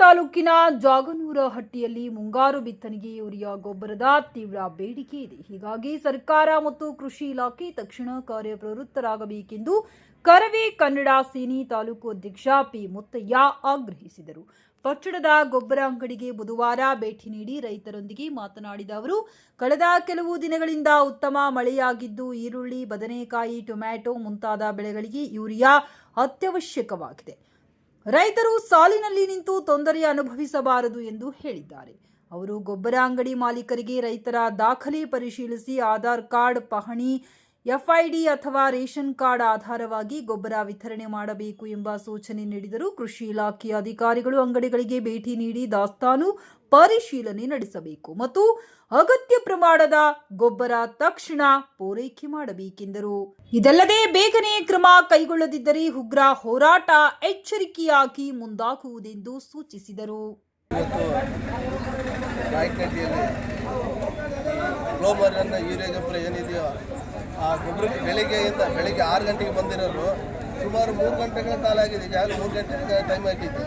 ತಾಲೂಕಿನ ಜಾಗನೂರ ಹಟ್ಟಿಯಲ್ಲಿ ಮುಂಗಾರು ಬಿತ್ತನೆಗೆ ಯೂರಿಯಾ ಗೊಬ್ಬರದ ತೀವ್ರ ಬೇಡಿಕೆ ಇದೆ. ಹೀಗಾಗಿ ಸರ್ಕಾರ ಮತ್ತು ಕೃಷಿ ಇಲಾಖೆ ತಕ್ಷಣ ಕಾರ್ಯಪ್ರವೃತ್ತರಾಗಬೇಕೆಂದು ಕರವೇ ಕನ್ನಡ ಸೇನಿ ತಾಲೂಕು ಅಧ್ಯಕ್ಷ ಪಿ ಮುತ್ತಯ್ಯ ಆಗ್ರಹಿಸಿದರು. ಪಟ್ಟಣದ ಗೊಬ್ಬರ ಅಂಗಡಿಗೆ ಬುಧವಾರ ಭೇಟಿ ನೀಡಿ ರೈತರೊಂದಿಗೆ ಮಾತನಾಡಿದ ಅವರು, ಕಳೆದ ಕೆಲವು ದಿನಗಳಿಂದ ಉತ್ತಮ ಮಳೆಯಾಗಿದ್ದು, ಈರುಳ್ಳಿ, ಬದನೆಕಾಯಿ, ಟೊಮ್ಯಾಟೊ ಮುಂತಾದ ಬೆಳೆಗಳಿಗೆ ಯೂರಿಯಾ ಅತ್ಯವಶ್ಯಕವಾಗಿದೆ. ರೈತರು ಸಾಲಿನಲ್ಲಿ ನಿಂತು ತೊಂದರೆ ಅನುಭವಿಸಬಾರದು ಎಂದು ಹೇಳಿದ್ದಾರೆ. ಅವರು ಗೊಬ್ಬರ ಅಂಗಡಿ ಮಾಲೀಕರಿಗೆ ರೈತರ ದಾಖಲೆ ಪರಿಶೀಲಿಸಿ ಆಧಾರ್ ಕಾರ್ಡ್ ಪಹಣಿ ಎಫ್ಐಡಿ ಅಥವಾ ರೇಷನ್ ಕಾರ್ಡ್ ಆಧಾರವಾಗಿ ಗೊಬ್ಬರ ವಿತರಣೆ ಮಾಡಬೇಕು ಎಂಬ ಸೂಚನೆ ನೀಡಿದರು ಕೃಷಿ ಇಲಾಖೆಯ ಅಧಿಕಾರಿಗಳು ಅಂಗಡಿಗಳಿಗೆ ಭೇಟಿ ನೀಡಿ ದಾಸ್ತಾನು ಪರಿಶೀಲನೆ ನಡೆಸಬೇಕು ಮತ್ತು ಅಗತ್ಯ ಪ್ರಮಾಣದ ಗೊಬ್ಬರ ತಕ್ಷಣ ಪೂರೈಕೆ ಮಾಡಬೇಕೆಂದರು. ಇದಲ್ಲದೆ ಬೇಗನೆ ಕ್ರಮ ಕೈಗೊಳ್ಳದಿದ್ದರೆ ಉಗ್ರ ಹೋರಾಟ ಎಚ್ಚರಿಕೆಯಾಗಿ ಮುಂದಾಗುವುದೆಂದು ಸೂಚಿಸಿದರು. ಇವತ್ತು ನಾಯಕನಹಟ್ಟಿಯಲ್ಲಿ ಗ್ಲೋಬರ್ ಅನ್ನೋ ಯೂರಿಯಾ ಗೊಬ್ಬರ ಏನಿದೆಯೋ ಆ ಗೊಬ್ಬರಕ್ಕೆ ಬೆಳಿಗ್ಗೆಯಿಂದ ಬೆಳಿಗ್ಗೆ ಆರು ಗಂಟೆಗೆ ಬಂದಿರೋರು ಸುಮಾರು ಮೂರು ಗಂಟೆಗಳ ಕಾಲ ಆಗಿದೆ. ಈಗಾಗಲೇ ಮೂರು ಗಂಟೆಗೆ ಟೈಮ್ ಆಗಿತ್ತು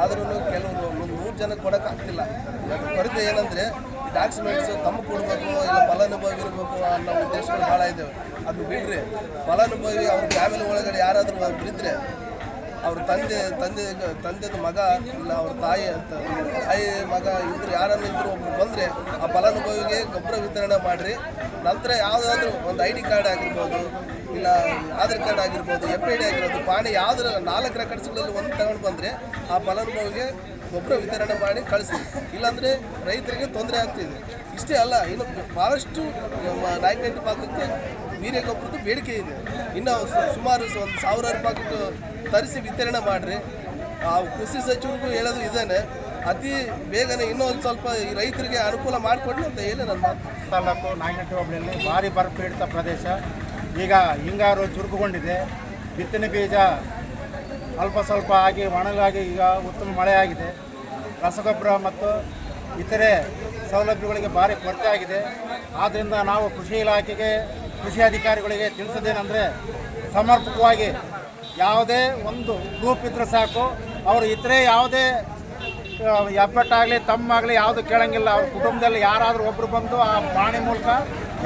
ಆದ್ರೂ ಕೆಲವರು ಮೂರು ಜನ ಕೊಡೋಕ್ಕಾಗ್ತಿಲ್ಲ ಕೊರತೆ ಏನಂದರೆ ಡಾಕ್ಯುಮೆಂಟ್ಸ್ ತಮ್ಮ ಕೊಡಬೇಕು, ಇಲ್ಲ ಫಲಾನುಭವಿ ಇರಬೇಕು ಅನ್ನೋ ಉದ್ದೇಶಗಳು ಭಾಳ ಇದ್ದಾವೆ. ಅದು ಬಿಡ್ರಿ ಫಲಾನುಭವಿ ಅವ್ರ ಫ್ಯಾಮಿಲಿ ಒಳಗಡೆ ಯಾರಾದರೂ ಬಿದ್ದರೆ ಅವ್ರ ತಂದೆ ತಂದೆ, ತಂದೆದ ಮಗ ಇಲ್ಲ ಅವ್ರ ತಾಯಿ ತಾಯಿ ಮಗ ಇದ್ರು ಯಾರನ್ನ ಇದ್ರು ಒಬ್ರು ಬಂದರೆ ಆ ಫಲಾನುಭವಿಗೆ ಗೊಬ್ಬರ ವಿತರಣೆ ಮಾಡಿರಿ. ನಂತರ ಯಾವುದಾದ್ರೂ ಒಂದು ಐ ಡಿ ಕಾರ್ಡ್ ಆಗಿರ್ಬೋದು ಇಲ್ಲ, ಆಧಾರ್ ಕಾರ್ಡ್ ಆಗಿರ್ಬೋದು ಎಫ್ ಐ ಡಿ ಆಗಿರೋದು ಪಾಣಿ ಯಾವುದ್ರ ನಾಲ್ಕು ರೆಕಾರ್ಡ್ಸ್ಗಳಲ್ಲಿ ಒಂದು ತಗೊಂಡು ಬಂದರೆ ಆ ಫಲಾನುಭವಿಗೆ ಗೊಬ್ಬರ ವಿತರಣೆ ಮಾಡಿ ಕಳಿಸಿ. ಇಲ್ಲಾಂದರೆ ರೈತರಿಗೆ ತೊಂದರೆ ಆಗ್ತಿದೆ. ಇಷ್ಟೇ ಅಲ್ಲ, ಇನ್ನು ಭಾಳಷ್ಟು ನಾಯಕನಹಟ್ಟಿ ಭಾಗಕ್ಕೆ ವೀರ್ಯ ಗೊಬ್ಬರದ್ದು ಬೇಡಿಕೆ ಇದೆ. ಇನ್ನು ಸುಮಾರು ಒಂದು ಸಾವಿರಾರು ಪಾಕೆಟ್ ತರಿಸಿ ವಿತರಣೆ ಮಾಡಿರಿ. ಆ ಕೃಷಿ ಸಚಿವರಿಗೂ ಹೇಳೋದು ಇದೇನೆ, ಅತಿ ಬೇಗನೆ ಇನ್ನೊಂದು ಸ್ವಲ್ಪ ಈ ರೈತರಿಗೆ ಅನುಕೂಲ ಮಾಡಿಕೊಡ್ಲಿ ಅಂತ ಹೇಳಿ ನನ್ನ ತಾಲೂಕು ನಾಗನಟ್ಟಿ ಹೋಬಳಿಯಲ್ಲಿ ಭಾರಿ ಬರಪೀಡಿತ ಪ್ರದೇಶ. ಈಗ ಹಿಂಗಾರು ಚುರುಕುಗೊಂಡಿದೆ. ಬಿತ್ತನೆ ಬೀಜ ಅಲ್ಪ ಸ್ವಲ್ಪ ಆಗಿ ಒಣಗಾಗಿ ಈಗ ಉತ್ತಮ ಮಳೆಯಾಗಿದೆ. ರಸಗೊಬ್ಬರ ಮತ್ತು ಇತರೆ ಸೌಲಭ್ಯಗಳಿಗೆ ಭಾರಿ ಕೊರತೆ ಆಗಿದೆ. ಆದ್ದರಿಂದ ನಾವು ಕೃಷಿ ಇಲಾಖೆಗೆ, ಕೃಷಿ ಅಧಿಕಾರಿಗಳಿಗೆ ತಿಳಿಸೋದೇನೆಂದರೆ ಸಮರ್ಪಕವಾಗಿ ಯಾವುದೇ ಒಂದು ಗ್ರೂಪ್ ಇದ್ದರೆ ಸಾಕು. ಅವರು ಇತರೆ ಯಾವುದೇ ಎಪ್ಪಟ್ಟಾಗಲಿ ತಮ್ಮಾಗಲಿ ಯಾವುದು ಕೇಳಂಗಿಲ್ಲ. ಅವ್ರ ಕುಟುಂಬದಲ್ಲಿ ಯಾರಾದರೂ ಒಬ್ಬರು ಬಂದು ಆ ಪ್ರಾಣಿ ಮೂಲಕ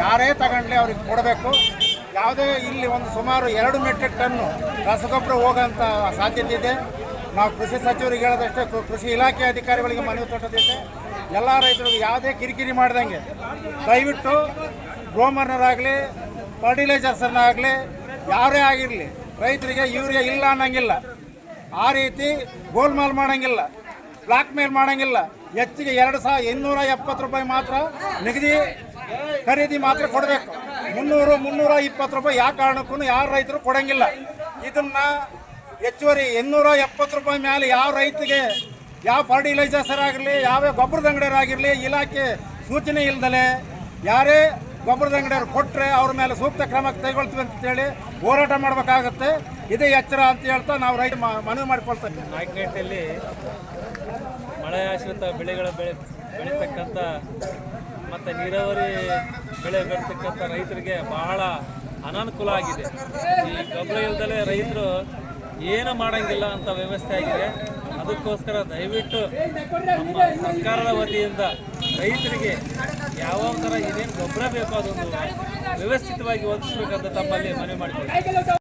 ಯಾರೇ ತಗೊಂಡ್ಲಿ ಅವ್ರಿಗೆ ಕೊಡಬೇಕು. ಯಾವುದೇ ಇಲ್ಲಿ ಒಂದು ಸುಮಾರು ಎರಡು ಮೆಟ್ರಿಕ್ ಟನ್ನು ರಸಗೊಬ್ಬರ ಹೋಗೋಂಥ ಸಾಧ್ಯತೆ ಇದೆ. ನಾವು ಕೃಷಿ ಸಚಿವರಿಗೆ ಹೇಳೋದಷ್ಟೇ ಕೃಷಿ ಇಲಾಖೆ ಅಧಿಕಾರಿಗಳಿಗೆ ಮನವಿ ತೊಟ್ಟದಿದೆ. ಎಲ್ಲ ರೈತರಿಗೆ ಯಾವುದೇ ಕಿರಿಕಿರಿ ಮಾಡ್ದಂಗೆ, ದಯವಿಟ್ಟು ಗ್ರೋಮರ್ನರಾಗಲಿ ಫರ್ಟಿಲೈಸರ್ಸನ್ನಾಗಲಿ ಯಾರೇ ಆಗಿರಲಿ, ರೈತರಿಗೆ ಯೂರಿಯಾ ಇಲ್ಲ ಅನ್ನಂಗಿಲ್ಲ. ಆ ರೀತಿ ಗೋಲ್ಮಾಲ್ ಮಾಡೋಂಗಿಲ್ಲ, ಬ್ಲಾಕ್ ಮೇಲ್ ಮಾಡೋಂಗಿಲ್ಲ. ಹೆಚ್ಚಿಗೆ ಎರಡು ಸಾವಿರ ಇನ್ನೂರ ಎಪ್ಪತ್ತು ರೂಪಾಯಿ ಮಾತ್ರ ನಿಗದಿ ಖರೀದಿ ಮಾತ್ರ ಕೊಡಬೇಕು. ಮುನ್ನೂರು, ಮುನ್ನೂರ ಇಪ್ಪತ್ತು ರೂಪಾಯಿ ಯಾವ ಕಾರಣಕ್ಕೂ ಯಾರು ರೈತರು ಕೊಡಂಗಿಲ್ಲ. ಇದನ್ನ ಹೆಚ್ಚುವರಿ ಇನ್ನೂರ ಎಪ್ಪತ್ತು ರೂಪಾಯಿ ಮೇಲೆ ಯಾವ ರೈತಿಗೆ ಯಾವ ಫರ್ಟಿಲೈಸರ್ಸರ್ ಆಗಿರಲಿ, ಯಾವ ಗೊಬ್ಬರದ ಅಂಗಡಿಯರಾಗಿರಲಿ ಇಲಾಖೆ ಸೂಚನೆ ಇಲ್ದಲೆ ಯಾರೇ ಗೊಬ್ಬರದ ಅಂಗಡಿಯವ್ರು ಕೊಟ್ಟರೆ ಅವ್ರ ಮೇಲೆ ಸೂಕ್ತ ಕ್ರಮ ಕೈಗೊಳ್ತೀವಿ ಅಂತೇಳಿ ಹೋರಾಟ ಮಾಡಬೇಕಾಗತ್ತೆ. ಇದೇ ಎಚ್ಚರ ಅಂತ ಹೇಳ್ತಾ ನಾವು ರೈತ ಮನವಿ ಮಾಡಿಕೊಳ್ತೇವೆ. ನಾಯಕನಹಟ್ಟಿಯಲ್ಲಿ ಮಳೆ ಆಶ್ರಿತ ಬೆಳೆಗಳ ಬೆಳೆ ಬೆಳೀತಕ್ಕಂಥ ಮತ್ತು ನೀರಾವರಿ ಬೆಳೆ ಬೆಳೀತಕ್ಕಂಥ ರೈತರಿಗೆ ಬಹಳ ಅನಾನುಕೂಲ ಆಗಿದೆ. ಈ ಗೊಬ್ಬರ ಇಲ್ದಲೇ ರೈತರು ಏನು ಮಾಡೋಂಗಿಲ್ಲ ಅಂತ ವ್ಯವಸ್ಥೆ ಆಗಿದೆ. ಅದಕ್ಕೋಸ್ಕರ ದಯವಿಟ್ಟು ನಮ್ಮ ಸರ್ಕಾರದ ವತಿಯಿಂದ ರೈತರಿಗೆ ಯಾವ ಥರ ಏನೇನು ಗೊಬ್ಬರ ಬೇಕೋ ಅದೊಂದು ವ್ಯವಸ್ಥಿತವಾಗಿ ಒದಗಿಸ್ಬೇಕಂತ ತಮ್ಮಲ್ಲಿ ಮನವಿ ಮಾಡಿಕೊಳ್ಳಿ